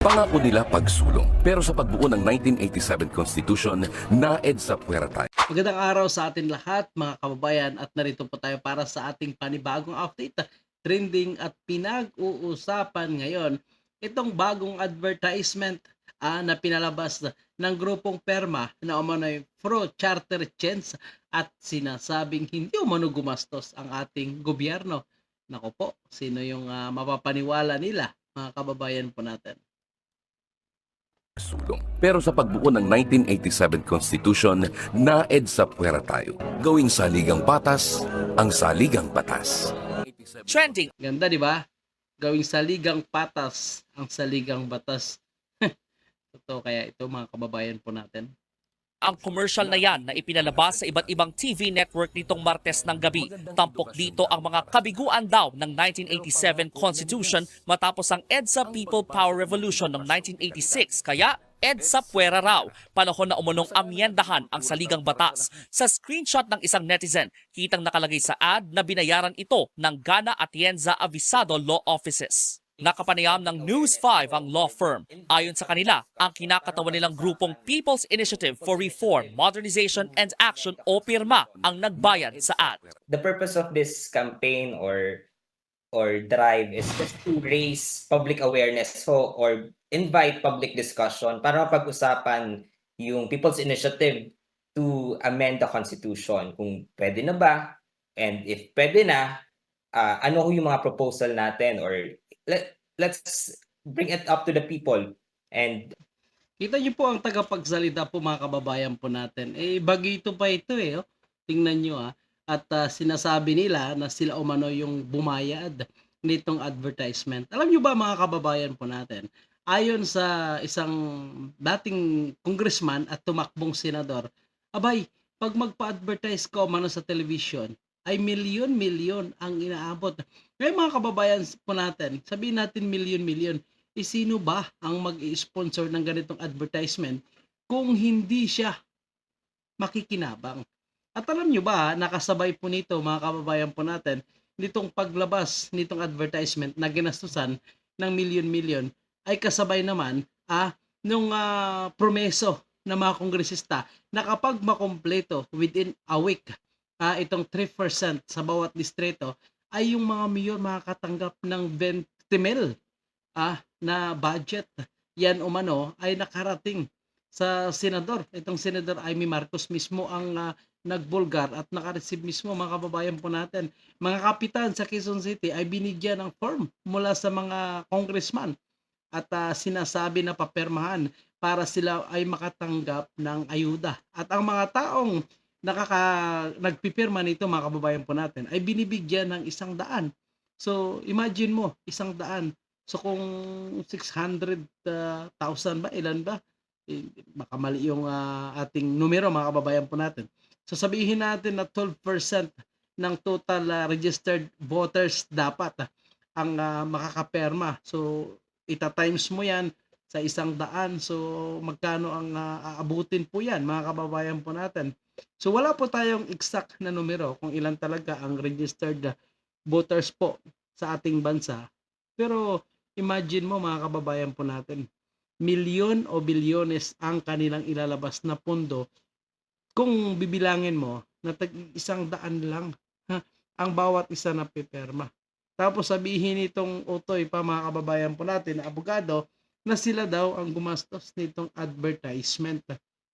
Pangako nila pagsulong. Pero sa pagbuo ng 1987 Constitution, naed sa puwera tayo. Magandang araw sa atin lahat mga kababayan at narito po tayo para sa ating panibagong update, trending at pinag-uusapan ngayon. Itong bagong advertisement ah, na pinalabas ng grupong Perma na umano'y Pro Charter Chance at sinasabing hindi umano gumastos ang ating gobyerno. Nako po, sino yung ah, mapapaniwala nila mga kababayan po natin? Pero sa pagbuo ng 1987 Constitution, naed sa puwera tayo. Gawing saligang patas, ang saligang batas. Trending Ganda, di ba? Gawing saligang patas ang saligang batas. Totoo kaya ito mga kababayan po natin. ang commercial na yan na ipinalabas sa iba't ibang TV network nitong Martes ng gabi. Tampok dito ang mga kabiguan daw ng 1987 Constitution matapos ang EDSA People Power Revolution ng 1986. Kaya EDSA Puwera raw, panahon na umunong amyendahan ang saligang batas. Sa screenshot ng isang netizen, kitang nakalagay sa ad na binayaran ito ng Gana Atienza Avisado Law Offices. Nakapanayam ng News 5 ang law firm. Ayon sa kanila, ang kinakatawan nilang grupong People's Initiative for Reform, Modernization and Action o PIRMA ang nagbayad sa ad. the purpose of this campaign or or drive is just to raise public awareness so or invite public discussion para mapag-usapan yung people's initiative to amend the constitution kung pwede na ba and if pwede na ah, ano yung mga proposal natin or let, let's bring it up to the people and Kita niyo po ang tagapagsalita po mga kababayan po natin. Eh, bagito pa ito eh. Oh. Tingnan niyo ah. At ah, sinasabi nila na sila umano yung bumayad nitong advertisement. Alam niyo ba mga kababayan po natin, ayon sa isang dating congressman at tumakbong senador, abay, pag magpa-advertise ka umano sa television, ay milyon-milyon ang inaabot. Ngayon mga kababayan po natin, sabihin natin milyon-milyon, eh, sino ba ang mag-sponsor ng ganitong advertisement kung hindi siya makikinabang? At alam nyo ba, nakasabay po nito mga kababayan po natin, nitong paglabas nitong advertisement na ginastusan ng milyon-milyon ay kasabay naman ah, nung ah, promeso ng mga kongresista na kapag makompleto within a week ah, itong 3% sa bawat distrito ay yung mga mayor makakatanggap ng 20 mil ah, na budget. Yan umano ay nakarating sa senador. Itong senador Amy Marcos mismo ang ah, nagbulgar at nakareceive mismo mga kababayan po natin. Mga kapitan sa Quezon City ay binigyan ng form mula sa mga congressman at ah, sinasabi na papermahan para sila ay makatanggap ng ayuda. At ang mga taong nakaka nagpipirma nito mga kababayan po natin ay binibigyan ng isang daan. So imagine mo, isang daan. So kung 600,000 ba, ilan ba? Eh, baka mali yung ah, ating numero mga kababayan po natin. So sabihin natin na 12% ng total ah, registered voters dapat ah, ang ah, makakaperma. So ita times mo yan sa isang daan. So magkano ang ah, aabutin po yan mga kababayan po natin. So wala po tayong exact na numero kung ilan talaga ang registered voters po sa ating bansa. Pero imagine mo mga kababayan po natin, milyon o bilyones ang kanilang ilalabas na pondo kung bibilangin mo na tag isang daan lang ha, ang bawat isa na piperma. Tapos sabihin nitong utoy pa mga kababayan po natin na abogado na sila daw ang gumastos nitong advertisement.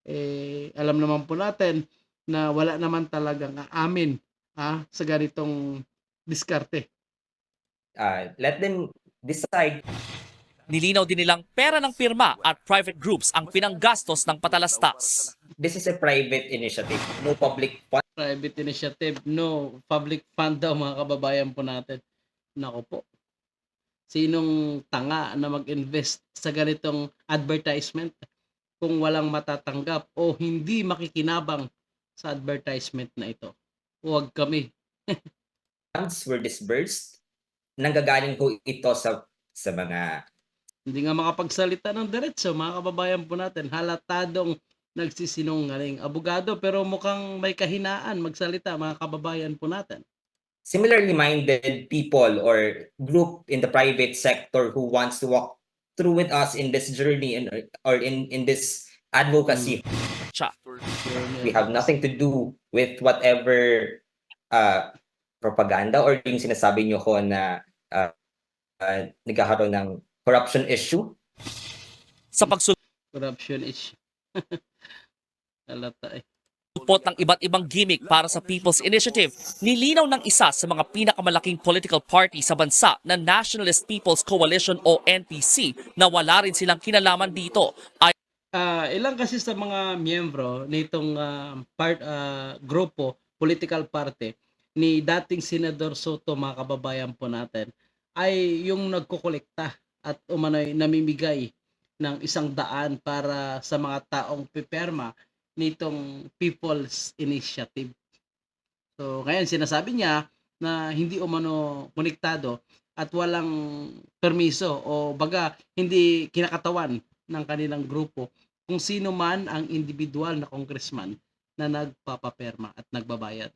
Eh, alam naman po natin na wala naman talagang aamin ha, sa ganitong diskarte. ah, let them decide Nilinaw din nilang pera ng pirma at private groups ang pinanggastos ng patalastas. This is a private initiative no public fund private initiative, no public fund daw mga kababayan po natin. Nako po. Sinong tanga na mag-invest sa ganitong advertisement kung walang matatanggap o hindi makikinabang sa advertisement na ito? Huwag kami. funds were disbursed, nanggagaling po ito sa sa mga Hindi nga makapagsalita ng diretso, mga kababayan po natin. Halatadong nagsisinungaling. Abogado pero mukhang may kahinaan magsalita, mga kababayan po natin. similarly minded people or group in the private sector who wants to walk through with us in this journey and or in in this advocacy. We have nothing to do with whatever uh, propaganda or yung sinasabi niyo ko na uh, uh, nagkakaroon ng corruption issue. Sa pagsulpot Corruption is Alata eh. ng iba't ibang gimmick para sa People's Initiative, nilinaw ng isa sa mga pinakamalaking political party sa bansa na Nationalist People's Coalition o NPC na wala rin silang kinalaman dito. Ay Ah, ilang kasi sa mga miyembro nitong ah, part ah, grupo, political party ni dating Senador Soto mga kababayan po natin ay yung nagkokolekta at umano'y namimigay ng isang daan para sa mga taong piperma nitong People's Initiative. So ngayon sinasabi niya na hindi umano konektado at walang permiso o baga hindi kinakatawan ng kanilang grupo kung sino man ang individual na congressman na nagpapaperma at nagbabayad.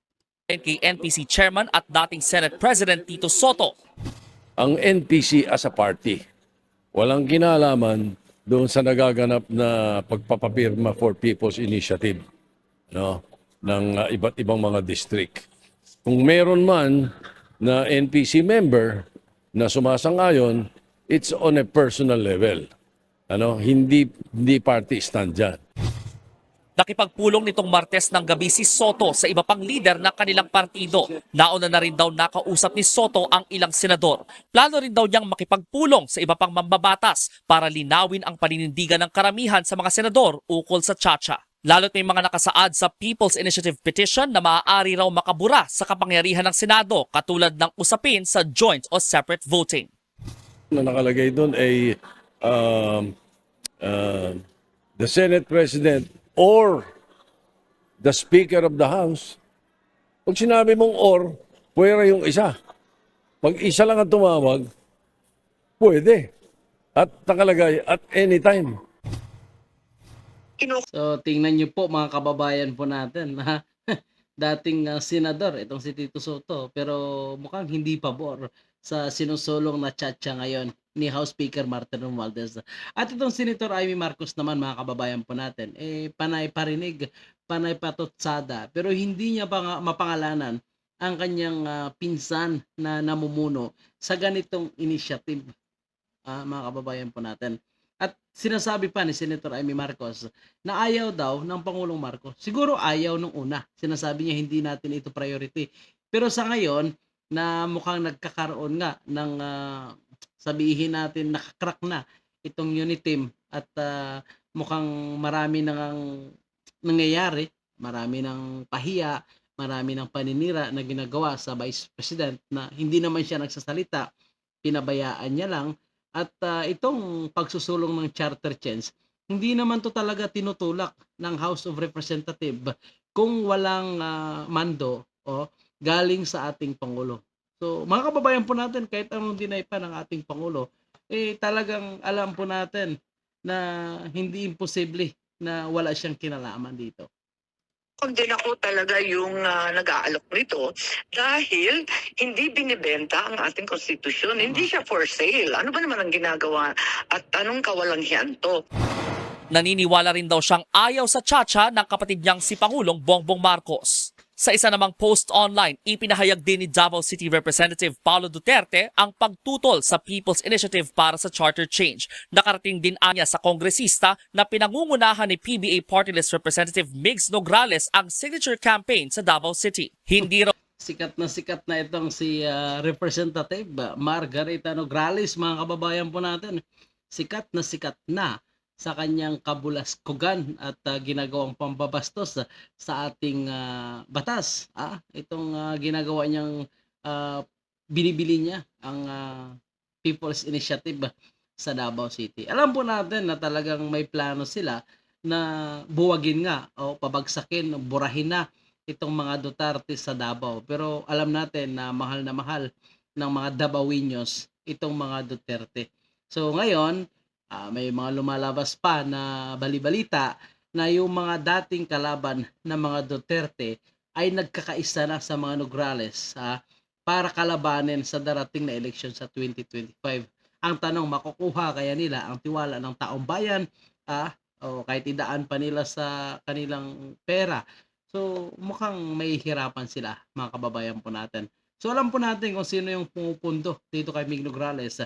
kay NPC Chairman at dating Senate President Tito Soto. ang NPC as a party. Walang kinalaman doon sa nagaganap na pagpapapirma for People's Initiative no ng uh, iba't ibang mga district. Kung meron man na NPC member na sumasang-ayon, it's on a personal level. Ano, hindi hindi party stand dyan. Nakipagpulong nitong Martes ng gabi si Soto sa iba pang lider ng kanilang partido. Nauna na rin daw nakausap ni Soto ang ilang senador. Plano rin daw niyang makipagpulong sa iba pang mambabatas para linawin ang paninindigan ng karamihan sa mga senador ukol sa Chacha. Lalo't may mga nakasaad sa People's Initiative Petition na maaari raw makabura sa kapangyarihan ng Senado katulad ng usapin sa joint o separate voting. na nakalagay doon ay um, uh, the Senate President or the Speaker of the House. Pag sinabi mong or, pwera yung isa. Pag isa lang ang tumawag, pwede. At nakalagay at any time. So tingnan niyo po mga kababayan po natin na dating ah, senador itong si Tito Soto pero mukhang hindi pabor sa sinusulong na tchatcha ngayon ni House Speaker Martin Romualdez. At itong Senator Amy Marcos naman mga kababayan po natin eh panay parinig, panay patutsada pero hindi niya pa nga mapangalanan ang kanyang ah, pinsan na namumuno sa ganitong initiative ah, mga kababayan po natin. At sinasabi pa ni Senator Amy Marcos na ayaw daw ng Pangulong Marcos. Siguro ayaw nung una. Sinasabi niya hindi natin ito priority. Pero sa ngayon, na mukhang nagkakaroon nga ng ah, sabihin natin nakakrack na itong unit team. At ah, mukhang marami nang nangyayari, marami ng pahiya, marami ng paninira na ginagawa sa Vice President na hindi naman siya nagsasalita, pinabayaan niya lang. At ah, itong pagsusulong ng charter change, hindi naman to talaga tinutulak ng House of Representative kung walang ah, mando o galing sa ating Pangulo. So, mga kababayan po natin, kahit anong deny pa ng ating Pangulo, eh talagang alam po natin na hindi imposible na wala siyang kinalaman dito. Kung din ako talaga yung ah, nag-aalok nito dahil hindi binibenta ang ating konstitusyon. Hindi siya for sale. Ano ba naman ang ginagawa at anong kawalanghyan to? Naniniwala rin daw siyang ayaw sa Chacha ng kapatid niyang si Pangulong Bongbong Marcos. Sa isa namang post online, ipinahayag din ni Davao City Representative Paulo Duterte ang pagtutol sa People's Initiative para sa charter change. Nakarating din anya sa kongresista na pinangungunahan ni PBA Party List Representative Migs Nograles ang signature campaign sa Davao City. Hindi raw sikat na sikat na itong si ah, Representative Margarita Nograles, mga kababayan po natin. Sikat na sikat na sa kanyang kabulaskugan at ah, ginagawang pambabastos sa ating ah, batas. Ah, itong ah, ginagawa niyang ah, binibili niya ang ah, People's Initiative sa Davao City. Alam po natin na talagang may plano sila na buwagin nga o pabagsakin, burahin na itong mga Duterte sa Davao. Pero alam natin na mahal na mahal ng mga Dabawinyos itong mga Duterte. So ngayon, ah, may mga lumalabas pa na balibalita na yung mga dating kalaban ng mga Duterte ay nagkakaisa na sa mga Nograles ah, para kalabanin sa darating na eleksyon sa 2025. Ang tanong, makukuha kaya nila ang tiwala ng taong bayan ah, o kahit idaan pa nila sa kanilang pera. So, mukhang may hirapan sila, mga kababayan po natin. So, alam po natin kung sino yung pumupundo dito kay Mig Nograles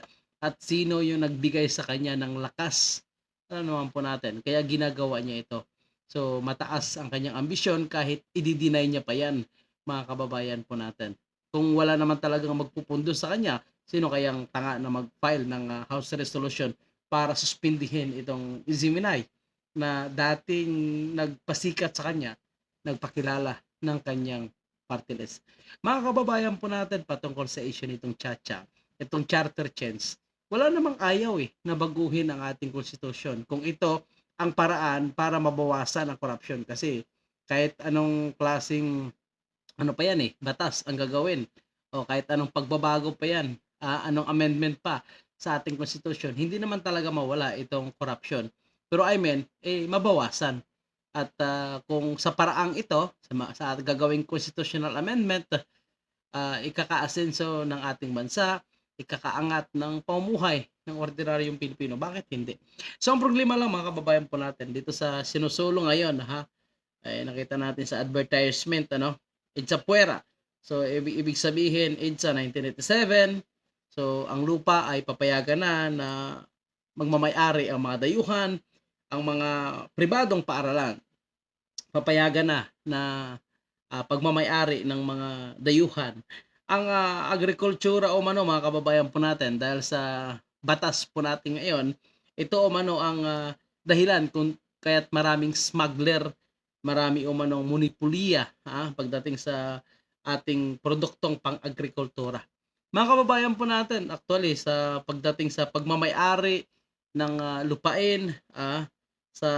at sino yung nagbigay sa kanya ng lakas. Ano naman po natin. Kaya ginagawa niya ito. So, mataas ang kanyang ambisyon kahit i-deny niya pa yan, mga kababayan po natin. Kung wala naman talagang magpupundo sa kanya, sino kayang tanga na mag-file ng ah, House Resolution para suspindihin itong Ziminay na dating nagpasikat sa kanya, nagpakilala ng kanyang party list. Mga kababayan po natin patungkol sa issue nitong Chacha, itong charter change, wala namang ayaw eh na baguhin ang ating konstitusyon kung ito ang paraan para mabawasan ang korupsyon kasi kahit anong klasing ano pa yan eh, batas ang gagawin o kahit anong pagbabago pa yan, ah, anong amendment pa sa ating konstitusyon, hindi naman talaga mawala itong corruption. Pero I mean, eh, mabawasan. At ah, kung sa paraang ito, sa, sa gagawing constitutional amendment, ah, ikakaasenso ng ating bansa, ikakaangat ng pamumuhay ng ordinaryong Pilipino. Bakit hindi? So, ang problema lang mga kababayan po natin dito sa sinusulo ngayon, ha? Ay, nakita natin sa advertisement, ano? EDSA Puera. So, ibig, ibig sabihin, EDSA 1987. So, ang lupa ay papayagan na na magmamayari ang mga dayuhan, ang mga pribadong paaralan. Papayagan na na ah, pagmamayari ng mga dayuhan. Ang ah, agrikultura o mano mga kababayan po natin dahil sa batas po natin ngayon, ito o mano ang ah, dahilan kung kaya't maraming smuggler, marami o manong munipuliya ha, pagdating sa ating produktong pang-agrikultura. Mga kababayan po natin, actually, sa pagdating sa pagmamayari ng ah, lupain ah, sa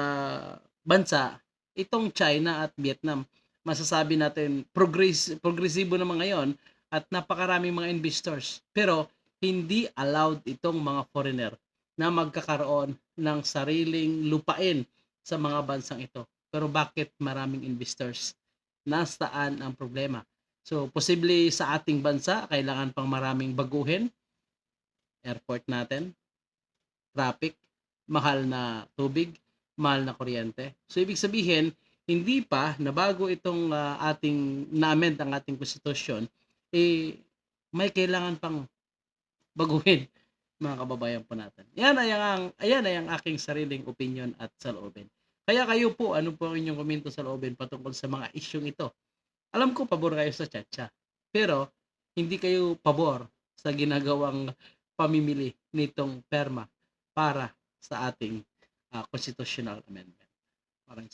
bansa, itong China at Vietnam, masasabi natin progress, progresibo naman ngayon at napakaraming mga investors. Pero hindi allowed itong mga foreigner na magkakaroon ng sariling lupain sa mga bansang ito. Pero bakit maraming investors? Nasaan ang problema? So, posible sa ating bansa, kailangan pang maraming baguhin. Airport natin, traffic, mahal na tubig, mahal na kuryente. So, ibig sabihin, hindi pa nabago itong ah, ating na-amend ang ating konstitusyon, eh, may kailangan pang baguhin mga kababayan po natin. Yan ay ang ayan ay ang aking sariling opinion at saloobin. Kaya kayo po, ano po ang inyong komento sa loobin patungkol sa mga isyong ito? Alam ko pabor kayo sa tiyatsa. Pero hindi kayo pabor sa ginagawang pamimili nitong perma para sa ating ah, constitutional amendment. Parang